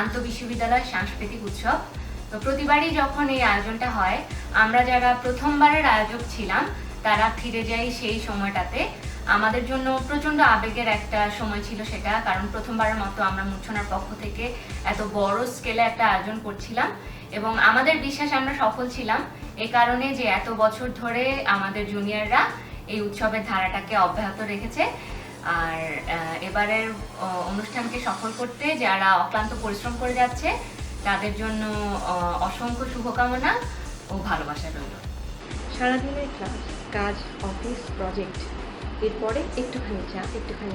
আন্তঃবিশ্ববিদ্যালয় সাংস্কৃতিক উৎসব। তো প্রতিবারই যখন এই আয়োজনটা হয়, আমরা যারা প্রথমবারের আয়োজক ছিলাম, তারা ফিরে যাই সেই সময়টাতে। আমাদের জন্য প্রচণ্ড আবেগের একটা সময় ছিল সেটা, কারণ প্রথমবারের মতো আমরা মূর্ছনার পক্ষ থেকে এত বড় স্কেলে একটা আয়োজন করছিলাম। এবং আমাদের বিশ্বাস আমরা সফল ছিলাম এই কারণে যে এত বছর ধরে আমাদের জুনিয়ররা এই উৎসবের ধারাটাকে অব্যাহত রেখেছে। আর এবারের অনুষ্ঠানকে সফল করতে যারা অক্লান্ত পরিশ্রম করে যাচ্ছে, তাদের জন্য অসংখ্য শুভকামনা ও ভালোবাসা রইল। সারাদিনের ক্লাস, কাজ, অফিস, প্রজেক্ট, এরপরে একটুখানি চা, একটুখানি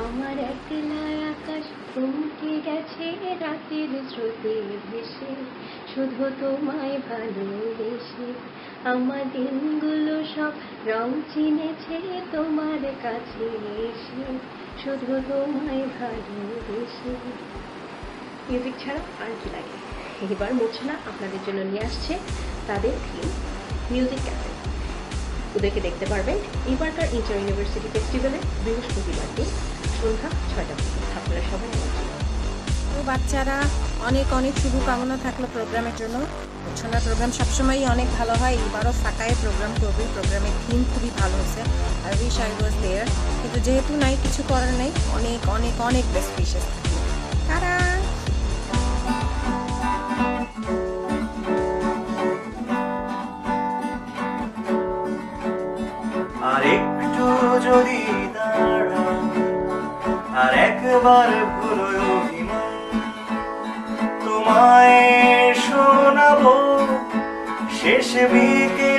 আমার একলা আকাশ থমকে গেছে রাতের স্রোতে ভেসে। শুধু তোমায় ভালোবেসে আমার দিনগুলো সব রং চিনেছে তোমার কাছে এসে। শুধু তোমায় ভালোবেসে। মিউজিক ছাড়া আর কি লাগে? এবার মোছনা আপনাদের জন্য নিয়ে আসছে তাদের থিম মিউজিক ক্যাফে ওদেরকে দেখতে পারবেন এবারকার ইন্টার ইউনিভার্সিটি ফেস্টিভ্যালে বৃহস্পতিবার দিন। সন্ধ্যা ছয়টা আপনারা সবাই তো বাচ্চারা অনেক অনেক শুভকামনা থাকল প্রোগ্রামের জন্য। উচ্ছনার প্রোগ্রাম সবসময়ই অনেক ভালো হয়। এবারও ফাঁকায় প্রোগ্রাম করবে। প্রোগ্রামের থিম খুবই ভালো হয়েছে। আর উইশ আই ওয়াজ দেয়ার কিন্তু যেহেতু নাই কিছু করার নেই অনেক অনেক অনেক বেস্ট উইশেস তারা আর একটু যদি আর একবার ভুলো অভিমান তোমায় শোনাবো শেষ বিকেলে